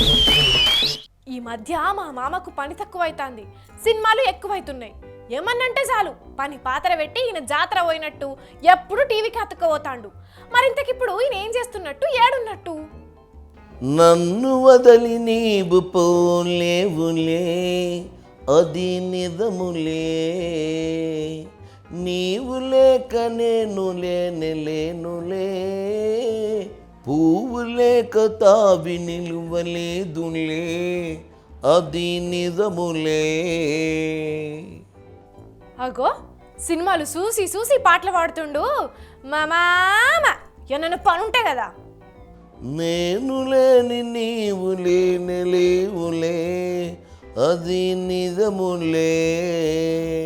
ఈ మధ్య మా మామకు పని తక్కువైతాంది. సినిమాలు ఎక్కువైతున్నాయి. ఏమన్నంటే చాలు పని పాత్ర పెట్టి ఈయన జాతర పోయినట్టు ఎప్పుడు టీవీకి అతుక్కపోతాండు మరింతకిప్పుడు ఈయన ఏం చేస్తున్నట్టు ఏడున్నట్టు? నన్ను వదలి నీవు పోలేవులే అది నిజములే. నీవు లేక నేను లేనులే పువ్వు లేక తావి నిలువలేదులే అది నిజములే. అగో సినిమాలు చూసి చూసి పాటలు పాడుతుండు. మా మామ ఏమన్నా పని ఉంటే కదా. నేను లేని నీవు లేని లేవులే అది నిజములే.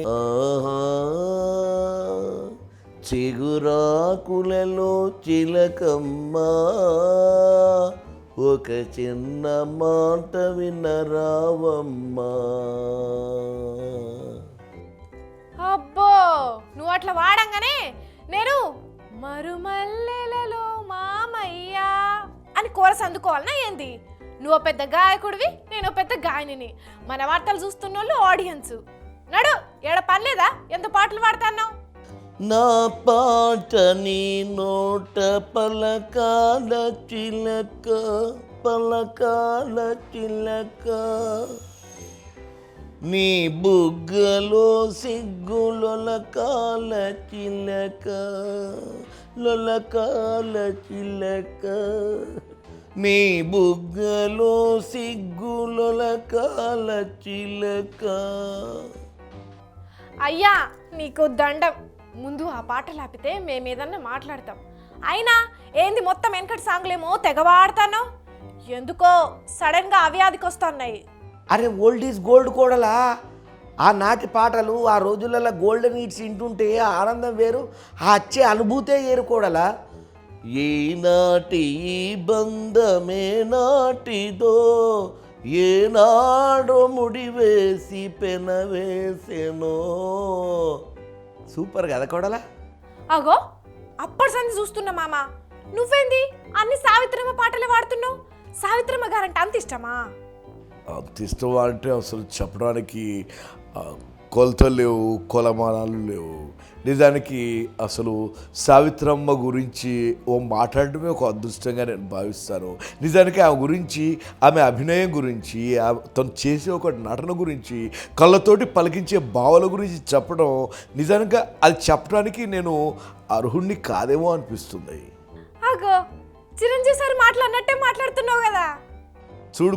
ఆహా. చిగురాకులలో చిలకమ్మా. ఒక చిన్న మాట వినరావమ్మా అబ్బో నువ్వు అట్లా వాడంగానే నేను మరుమల్లెలలో మామయ్య అని కోరస్ అందుకోవాలనా ఏంది? నువ్వు పెద్ద గాయకుడివి నేను పెద్ద గాయనిని. మన వార్తలు చూస్తున్న వాళ్ళు ఆడియన్స్. నడు ఏడ పర్లేదా ఎంత పాటలు పాడుతున్నావు? నా పాట నీ నోట పలకాల చిలక పలకాల చిలక. నీ బుగ్గలో సిగ్గులొలకాల చిలక లొలకాల చిలక. నీ బుగ్గలో సిగ్గులొలకాల చిలక. అయ్యా నీకు దండం. ముందు ఆ పాటలు ఆపితే మేము ఏదన్నా మాట్లాడతాం. అయినా ఏంది మొత్తం వెనకటి సాంగ్లేమో తెగవాడతాను? ఎందుకో సడన్గా అవ్యాధికి వస్తున్నాయి. అరే ఓల్డ్ ఈజ్ గోల్డ్ కూడలా? ఆ నాటి పాటలు ఆ రోజులలో గోల్డెన్ ఈట్స్ వింటుంటే ఆనందం వేరు ఆ వచ్చే అనుభూతే వేరు కూడలా? ఈనాటి ఈ బంధమే నాటిదో ఏనాడో ముడివేసి పెనవేసెనో సూపర్ కదా కూడలా? అగో అప్పటి సంది చూస్తున్నా మామ. నువ్వేంది? అన్ని సావిత్రమ్మ పాటలే వాడుతున్నావు? సావిత్రమ్మ గారంటే అంత ఇష్టమా? అంత ఇష్టం అంటే అసలు చెప్పడానికి కొలతలు లేవు కొలమానాలు లేవు. నిజానికి అసలు సావిత్రమ్మ గురించి ఓ మాట్లాడటమే ఒక అదృష్టంగా నేను భావిస్తాను. నిజానికి ఆమె గురించి ఆమె అభినయం గురించి తను చేసే ఒక నటన గురించి కళ్ళతోటి పలికించే భావాల గురించి చెప్పడం నిజానికి అది చెప్పడానికి నేను అర్హుణ్ణి కాదేమో అనిపిస్తుంది. చిరంజీవి సార్ మాట్లాడినట్టే మాట్లాడుతున్నావు కదా. చూడు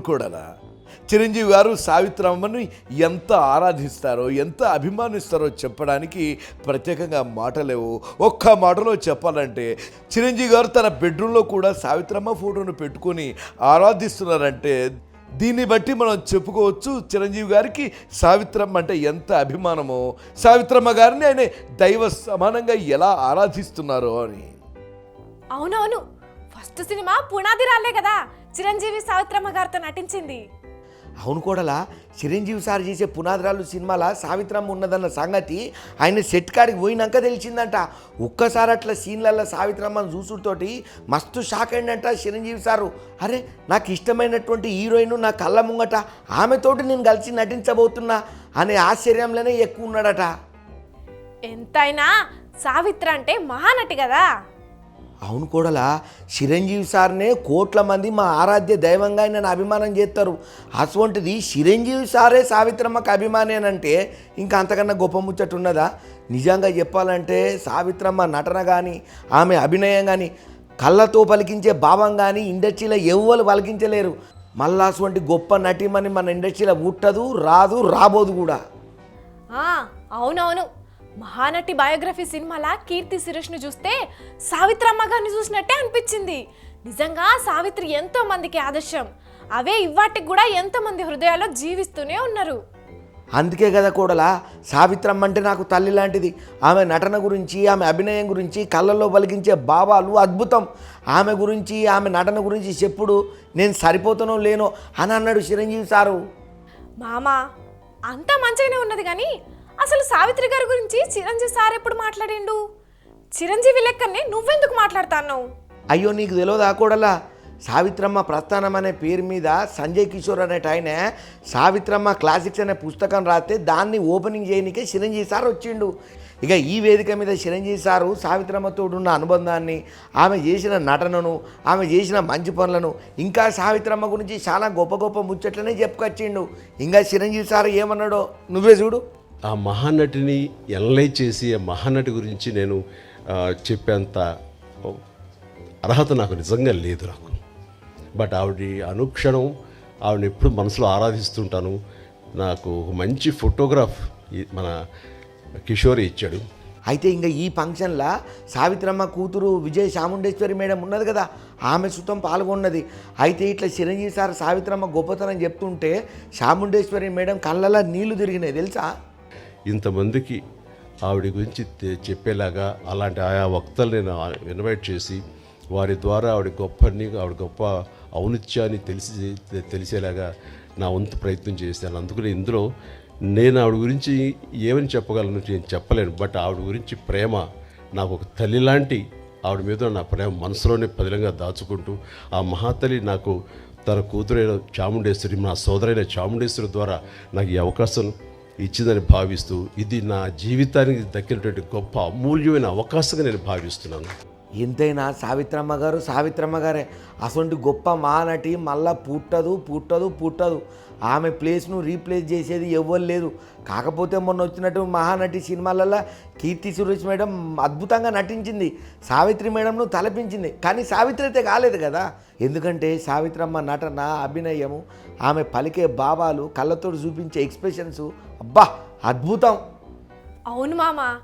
చిరంజీవి గారు సావిత్రమ్మని ఎంత ఆరాధిస్తారో ఎంత అభిమానిస్తారో చెప్పడానికి ప్రత్యేకంగా మాటలేవు. ఒక్క మాటలో చెప్పాలంటే చిరంజీవి గారు తన బెడ్రూమ్లో కూడా సావిత్రమ్మ ఫోటోను పెట్టుకొని ఆరాధిస్తున్నారంటే దీన్ని బట్టి మనం చెప్పుకోవచ్చు చిరంజీవి గారికి సావిత్రమ్మ అంటే ఎంత అభిమానమో. సావిత్రమ్మ గారిని ఆయన దైవ సమానంగా ఎలా ఆరాధిస్తున్నారో అని. అవునవును. ఫస్ట్ సినిమా పునాది రాలే కదా. చిరంజీవి సావిత్రమ్మ గారితో నటించింది. అవును కూడలా చిరంజీవి సార్ చేసే పునాదిరాలు సినిమాల సావిత్రమ్మ ఉన్నదన్న సంగతి ఆయన సెట్ కాడికి పోయినాక తెలిసిందంట. ఒక్కసారి అట్లా సీన్లలో సావిత్రమ్మను చూసుడుతోటి మస్తు షాక్ అయిందంట చిరంజీవి సారు. అరే నాకు ఇష్టమైనటువంటి హీరోయిన్ నా కళ్ళ ముంగట ఆమెతోటి నేను కలిసి నటించబోతున్నా అనే ఆశ్చర్యంలోనే ఎక్కువ ఉన్నాడట. ఎంతైనా సావిత్ర అంటే మహానటి కదా? అవును కూడలా చిరంజీవి సార్నే కోట్ల మంది మా ఆరాధ్య దైవంగా నన్ను అభిమానం చేస్తారు. అటువంటిది చిరంజీవి సారే సావిత్రమ్మకి అభిమాని అని అంటే ఇంకా అంతకన్నా గొప్ప ముచ్చట ఉన్నదా? నిజంగా చెప్పాలంటే సావిత్రమ్మ నటన కానీ ఆమె అభినయం కానీ కళ్ళతో పలికించే భావం కానీ ఇండస్ట్రీలో ఎవ్వరు పలికించలేరు. మళ్ళా అటువంటి గొప్ప నటిమని మన ఇండస్ట్రీలో పుట్టదు రాదు రాబోదు కూడా. అవునవును. మహానటి బయోగ్రఫీ సినిమాలా కీర్తి సురేష్ను చూస్తే సావిత్రమ్మ గారిని చూసినట్టే అనిపించింది. నిజంగా సావిత్రి ఎంతో మందికి ఆదర్శం. అవే ఇవాటికి కూడా ఎంతో మంది హృదయాల్లో జీవిస్తూనే ఉన్నారు. అందుకే కదా కూడలా సావిత్రమ్మ అంటే నాకు తల్లి లాంటిది. ఆమె నటన గురించి ఆమె అభినయం గురించి కళ్ళల్లో పలికించే భావాలు అద్భుతం. ఆమె గురించి ఆమె నటన గురించి చెప్పుడు నేను సరిపోతానో లేనో అని అన్నాడు చిరంజీవి సారు. మామ అంతా మంచిగానే ఉన్నది కానీ అసలు సావిత్రి గారి గురించి చిరంజీవి సార్ ఎప్పుడు మాట్లాడిండు? చిరంజీవి లెక్కనే నువ్వెందుకు మాట్లాడుతాను అయ్యో నీకు తెలియదా కూడలా? సావిత్రమ్మ ప్రస్థానం అనే పేరు మీద సంజయ్ కిషోర్ అనేట ఆయన సావిత్రమ్మ క్లాసిక్స్ అనే పుస్తకం రాస్తే దాన్ని ఓపెనింగ్ చేయనికే చిరంజీవి సార్ వచ్చిండు. ఇక ఈ వేదిక మీద చిరంజీవి సారు సావిత్రమ్మతో ఉన్న అనుబంధాన్ని ఆమె చేసిన నటనను ఆమె చేసిన మంచి పనులను ఇంకా సావిత్రమ్మ గురించి చాలా గొప్ప గొప్ప ముచ్చట్లనే చెప్పుకొచ్చిండు. ఇంకా చిరంజీవి సార్ ఏమన్నాడో నువ్వే చూడు. ఆ మహానటిని ఎనలైజ్ చేసి ఆ మహానటి గురించి నేను చెప్పేంత అర్హత నాకు నిజంగా లేదు నాకు. బట్ ఆవిడ అనుక్షణం ఆవిడ ఎప్పుడు మనసులో ఆరాధిస్తుంటాను. నాకు ఒక మంచి ఫోటోగ్రాఫ్ మన కిషోర్ ఇచ్చాడు. అయితే ఇంకా ఈ ఫంక్షన్లో సావిత్రమ్మ కూతురు విజయ చాముండేశ్వరి మేడం ఉన్నది కదా ఆమె సుతం పాల్గొన్నది. అయితే ఇట్లా చిరంజీవి సార్ సావిత్రమ్మ గొప్పతనం చెప్తుంటే చాముండేశ్వరి మేడం కళ్ళలో నీళ్ళు తిరిగినాయి తెలుసా? ఇంతమందికి ఆవిడ గురించి చెప్పేలాగా అలాంటి ఆయా వక్తలు నేను ఇన్వైట్ చేసి వారి ద్వారా ఆవిడ గొప్పని ఆవిడ గొప్ప ఔనిత్యాన్ని తెలిసి తెలిసేలాగా నా వంతు ప్రయత్నం చేశాను. అందుకని ఇందులో నేను ఆవిడ గురించి ఏమని చెప్పగలను నేను చెప్పలేను. బట్ ఆవిడ గురించి ప్రేమ నాకు ఒక తల్లి లాంటి ఆవిడ మీద నా ప్రేమ మనసులోనే పదిలంగా దాచుకుంటూ ఆ మహాతల్లి నాకు తన కూతురైన చాముండేశ్వరి నా సోదరైన చాముండేశ్వరి ద్వారా నాకు ఈ అవకాశం ఇచ్చిందని భావిస్తూ ఇది నా జీవితానికి దక్కినటువంటి గొప్ప అమూల్యమైన అవకాశంగా నేను భావిస్తున్నాను. ఎంతైనా సావిత్రమ్మ గారు సావిత్రమ్మ గారే అటువంటి గొప్ప మానటి మళ్ళా పుట్టదు పుట్టదు పుట్టదు. ఆమె ప్లేస్ను రీప్లేస్ చేసేది ఎవ్వరు లేదు. కాకపోతే మొన్న వచ్చినట్టు మహానటి సినిమాలలో కీర్తి సురేష్ మేడం అద్భుతంగా నటించింది. సావిత్రి మేడంను తలపించింది. కానీ సావిత్రి అయితే కాలేదు కదా. ఎందుకంటే సావిత్రమ్మ నటన అభినయము. ఆమె పలికే భావాలు కళ్ళతో చూపించే ఎక్స్ప్రెషన్స్. అబ్బా అద్భుతం. అవును మామ.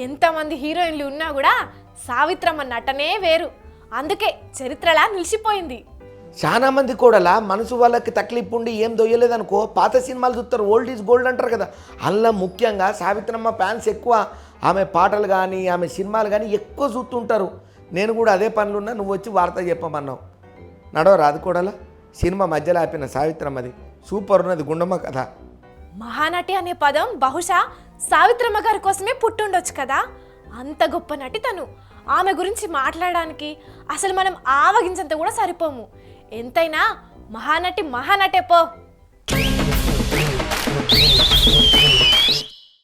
ఎంతమంది హీరోయిన్లు ఉన్నా కూడా సావిత్రమ్మ నటనే వేరు. అందుకే చరిత్రలా నిలిచిపోయింది. చాలా మంది కూడా మనసు వాళ్ళకి తక్లీఫ్ ఉండి ఏం దొయ్యలేదనుకో పాత సినిమాలు చూస్తారు ఓల్డ్ ఈజ్ గోల్డ్ అంటారు కదా. అందులో ముఖ్యంగా సావిత్రమ్మ ఫ్యాన్స్ ఎక్కువ ఆమె పాటలు కానీ ఆమె సినిమాలు కానీ ఎక్కువ చూస్తుంటారు. నేను కూడా అదే పనులు ఉన్నా నువ్వు వచ్చి వార్త చెప్పమన్నావు. నడవ రాదు కూడాలా? సినిమా మధ్యలో ఆపిన సావిత్రమ్మది. సూపర్ ఉన్నది గుండమ్మ కథ. మహానటి అనే పదం బహుశా సావిత్రమ్మ గారి కోసమే పుట్టుండొచ్చు కదా? అంత గొప్ప నటి తను. ఆమె గురించి మాట్లాడడానికి అసలు మనం ఆవగించంత కూడా సరిపోము. ఎంతైనా మహానటి మహానటే పో.